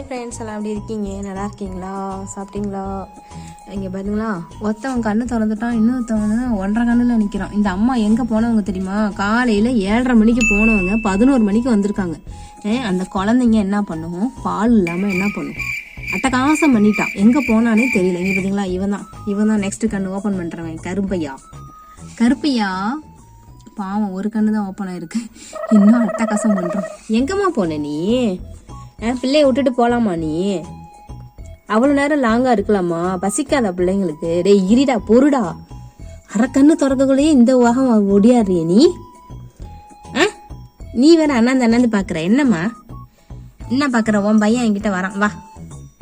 Hi friends எல்லாம் எப்படி இருக்கீங்க? நல்லா இருக்கீங்களா? சாப்பிட்டீங்களா? இங்கே பாருங்களா ஒருத்தவன் கண்ணு திறந்துட்டான் இன்னொருத்தவன் ஒன்றரை கண்ணில் நிற்கிறான் இந்த அம்மா எங்கே போனவங்க தெரியுமா? காலையில் ஏழரை மணிக்கு போனவங்க பதினோரு மணிக்கு வந்திருக்காங்க. ஏ, அந்த குழந்தைங்க என்ன பண்ணும்? பால் இல்லாமல் என்ன பண்ணும்? அட்டகாசம் பண்ணிட்டான் எங்கே போனானே தெரியல. இங்கே பார்த்தீங்களா இவன் தான் இவன் தான் நெக்ஸ்ட் கண்ணு ஓப்பன் பண்ணுறவன் கருப்பையா. கருப்பையா பாவம் ஒரு கண்ணு தான் ஓப்பன் ஆயிருக்கு. இன்னும் அட்டகாசம் பண்ணுறான் எங்கம்மா போன நீ? பிள்ளைய விட்டுட்டு போலாமா நீ? அவ்வளோ நேரம் லாங்கா இருக்கலாமா? பசிக்காதா பிள்ளைங்களுக்கு? டேய் இரிடா பொருடா அரை கண்ணு திறக்கக்குள்ளேயே இந்த உலகம் ஒடியாடுறிய நீ? ஆ? நீ வேற அண்ணாந்து அண்ணாந்து பாக்குற. என்னம்மா? என்ன பாக்குற? உன் பையன் என்கிட்ட வரான். வா.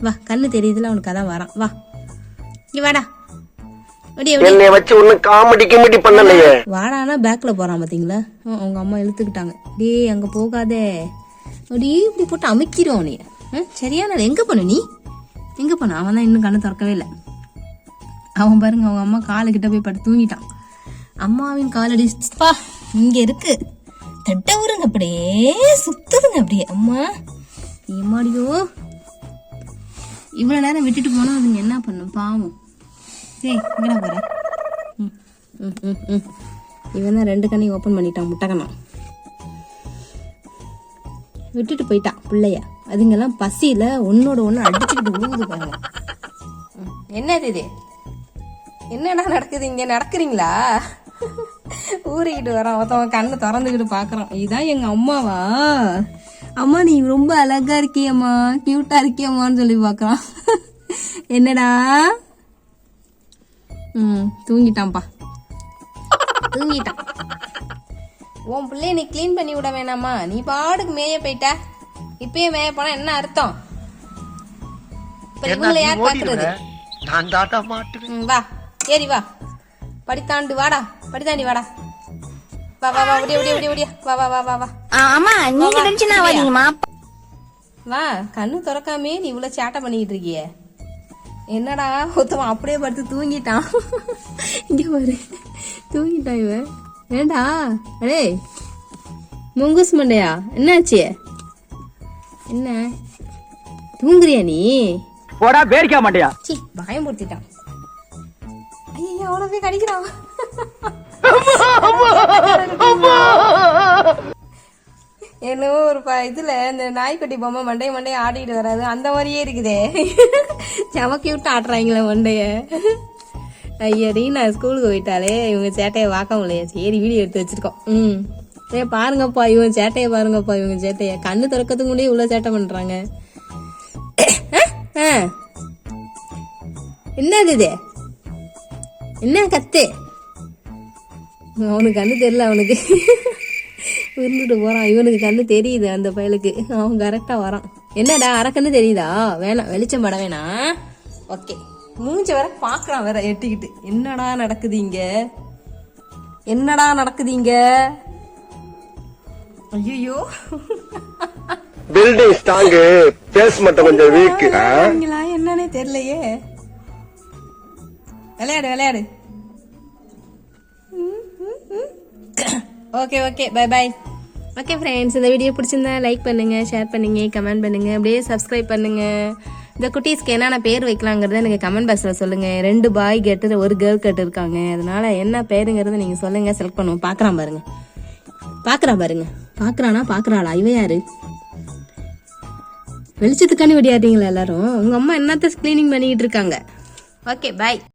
வா கண்ணு தெரியுதுல அவனுக்கு அதான் வரான். வா. இங்க வாடா. என்னை வச்சு ஒன்னும் காமெடி கிமெடி பண்ணலையே. வாடானா பேக்ல போறான் பாத்தீங்களா? அவங்க அம்மா இழுத்துக்கிட்டாங்க. டேய் அங்க போகாதே. அப்படியே இப்படி போட்டு அமைக்கிறோம் நீ ஆ, சரியான ஆளு. எங்க போன நீ? எங்க போன? அவன் தான் இன்னும் கண்ணு திறக்கவே இல்லை. அவன் பாருங்க அவங்க அம்மா காலு கிட்ட போய் படுத்து தூங்கிட்டான். அம்மாவின் காலடி பா இங்க இருக்கு. தட்டவுருங்க அப்படியே சுத்துதுங்க அப்படியே. அம்மா ஏமாடியோ இவ்வளவு நேரம் விட்டுட்டு போனா அதுங்க என்ன பண்ணும்? பாவம். டேய் எங்கடா போற ம், ம், ம், ம். இவன் தான் ரெண்டு கண்ணையும் ஓப்பன் பண்ணிட்டான் முட்டைக்கண்ணம் விட்டுட்டு போயிட்டான் பிள்ளைய. அதுங்கெல்லாம் பசியில ஒன்னோட ஒன்று அடிச்சுக்கிட்டு விழுகுது பாருங்க என்னது இது? என்னடா நடக்குது இங்க? நடக்கிறீங்களா? ஊறிக்கிட்டு வரோம் ஒருத்தவன் கண்ணு திறந்துக்கிட்டு பாக்குறோம் இதான் எங்க அம்மாவா? அம்மா நீ ரொம்ப அழகா இருக்கியம்மா. கியூட்டா இருக்கியம்மான்னு சொல்லி பாக்குறான். என்னடா? ம் தூங்கிட்டான்ப்பா. தூங்கிட்டான். உன் பிள்ளைய நீ க்ளீன் பண்ணி விட வேணாமா? நீ பாடுக்கு மேய போயிட்ட. இப்பயே மேய போனா என்ன அர்த்தம்? இவங்களை யார் பாக்குறது நான் தாட்டா மாட்டுறேன் ம், வா. ஏறி வா. படித்தாண்டு வாடா. படித்தாண்டி வாடா. வா வா வா ஒடியா ஒடியா ஒடியா ஒடியா வா வா வா வா வா. ஆமா நீங்க வா கண்ணு திறக்காமே நீ இவ்வளவு சேட்டை பண்ணிக்கிட்டு இருக்கியே. என்னடா ஒருத்தவன் அப்படியே படுத்து தூங்கிட்டான். இங்க பாரு. தூங்கிட்டான் இவன். ஏண்டா? அடே முங்குஸ் மண்டையா? என்னாச்சு? என்ன? தூங்குறியா நீ? போடா பேரிக்க மாட்டியா சி பயம்படுத்திட்டான் ஐயா அவனை போய் கடிக்கிறான். என்னவோ ஒரு ப இதுல இந்த நாய்க்குட்டி பொம்மை மண்டைய மண்டைய ஆடிட்டு வராது. அந்த மாதிரியே இருக்குதே. செமக்கி விட்டு ஆட்டுறாங்களே மண்டைய. ஐயடி நான் ஸ்கூலுக்கு போயிட்டாலே இவங்க சேட்டையை பார்க்க முடியல. சரி வீடியோ எடுத்து வச்சிருக்கோம். ம். ஏ பாருங்கப்பா இவன் சேட்டையை பாருங்கப்பா இவங்க சேட்டையை. கண்ணு திறக்கிறதுக்கு முன்னாடியே இவ்வளோ சேட்டை பண்ணுறாங்க ஆ. என்னது இது? என்ன கத்து? அவனுக்கு கண்ணு தெரியல அவனுக்கு. இருந்துட்டு போகிறான் இவனுக்கு கண்ணு தெரியுது அந்த பயலுக்கு. அவன் கரெக்டாக வரான். என்னடா அரக்கண்ணு தெரியுதா? வேணாம் வெளிச்சம் பட வேணாம். ஓகே. மூஞ்ச வேற பாக்குறான் வேற எட்டிக்கிட்டு. என்னடா நடக்குது இங்க? என்னடா நடக்குது இங்க? ஐயோ பில்டிங் ஸ்ட்ராங்கு பேஸ் மட்டும் கொஞ்சம் வீக் என்னன்னே தெரியலையே. விளையாடு விளையாடு. Okay okay. Bye bye okay friends இந்த வீடியோ பிடிச்சிருந்தா லைக் பண்ணுங்க ஷேர் பண்ணுங்க கமெண்ட் பண்ணுங்க. அப்படியே சப்ஸ்கிரைப் பண்ணுங்க. இந்த குட்டீஸ்க்கு என்னென்ன பேர் வைக்கலாங்கிறத எனக்கு கமெண்ட் பாக்ஸில் சொல்லுங்கள் ரெண்டு பாய் கேட்டு ஒரு கேர்ள் கேட்டு இருக்காங்க அதனால என்ன பேருங்கிறத நீங்கள் சொல்லுங்கள் செலக்ட் பண்ணுவோம். பார்க்குறான் பாருங்க. பார்க்குறா பாருங்க. பார்க்குறானா பார்க்குறாளா இவ யாரு? வெளிச்சத்துக்காண்டி விடியாட்டீங்களா எல்லாரும்? உங்கள் அம்மா என்னத்த ஸ்க்ளீனிங் பண்ணிக்கிட்டு இருக்காங்க? Okay bye